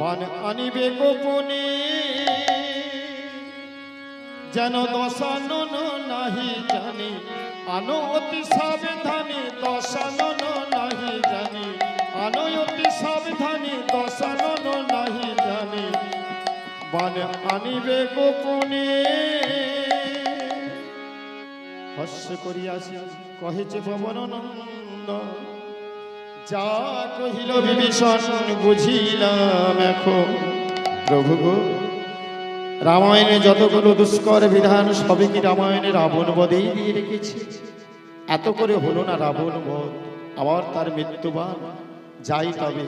বান আনিবে গোপনে। যেন দশানন নাহি জানি আনো অতি সাবধানে দশানন নাহি জানি আনো অতি সাবধানে দশানন নাহি জানি। বান আনিবে গোপনে। হস্য করিয়াছি কহেছে পবননন্দ যা কহিল বিভীষণ, বুঝিলাম এখন। প্রভু গো, রামায়ণে যতগুলো দুষ্কর বিধান, সবই কি রামায়ণে রাবণ বধেই দিয়ে রেখেছে? এত করে হলো না রাবণ বধ। আবার তার মৃত্যুবান। যাই তবে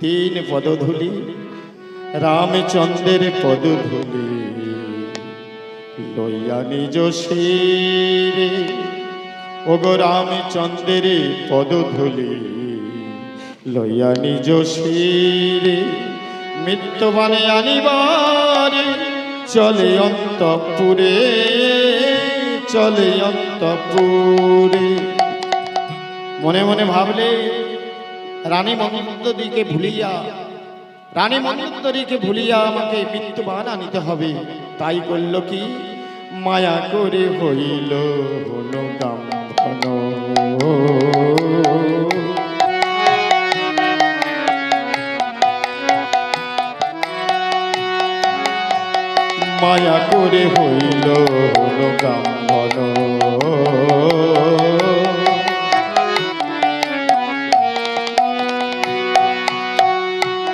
তিন পদধূলি, রামচন্দ্রের পদধূলি। লইয়া নিজ শিরে, ওগো রামচন্দ্রের পদধূলি। লইয়া নিজ শিরে মৃত্যুবানে আনিবারে। চলে অন্তপুরে চলে অন্তপুরে। মনে মনে ভাবলে, রানী মন্দদিকে ভুলিয়া, রানী মন্দরীকে ভুলিয়া আমাকে মৃত্যুবান আনিতে হবে। তাই করল কি? মায়া করে হইল হলো গাম্ভন মায়া করে হইল গাম্ভন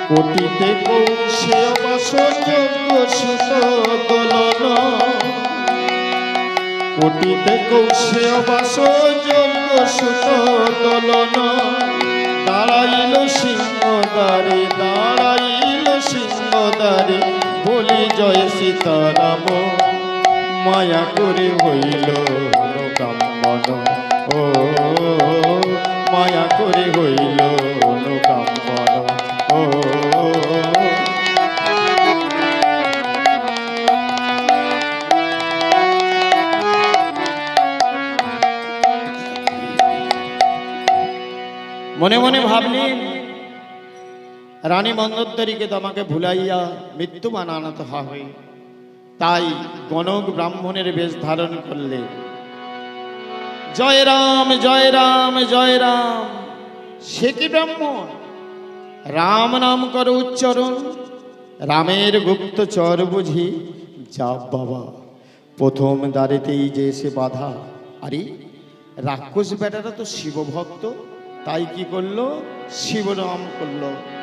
কোটিতে কৌশে বাসযোগ্য সুত দোলন। কোটিতে কৌশে বাসযোগ্য সুত দোলন। দাঁড়াইল সিংহদারে দাঁড়াইল সিংহদারে বলি জয় সীতারাম। মায়া করে হইল কাম্বন ও, মায়া করে হইল কাম্বন ও, মনে মনে ভাবলেন রানী মন্দোত্তরীকে তোমাকে ভুলাইয়া মৃত্যুমান আনাতে হবে তাই গণক ব্রাহ্মণের বেশ ধারণ করলে। জয় রাম জয় রাম জয় রাম। সে কি ব্রাহ্মণ? রাম নাম কর উচ্চারণ। রামের গুপ্তচর বুঝি। যা বাবা, প্রথম দাঁড়িতেই যে সে বাধা। আরে, রাক্ষস বেটারা তো শিবভক্ত। তাই কি করল? শিব নাম করল।